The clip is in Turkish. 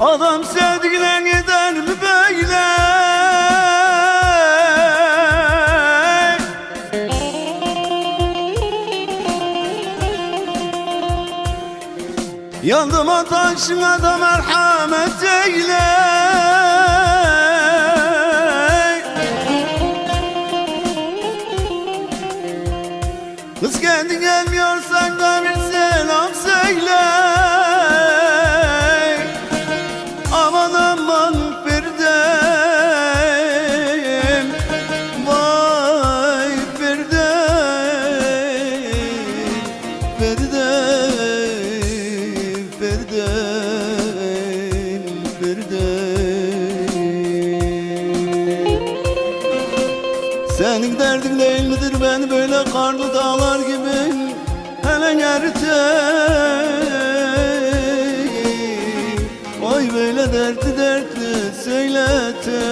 Adam sevdiğine gider mi böyle. Yandım ataşına da merhamet eyle. Kız kendi gelmiyorsan da Firdem Firdem Firdem senin derdin değil midir beni böyle karlı dağlar gibi Hele yerde Oy böyle derdi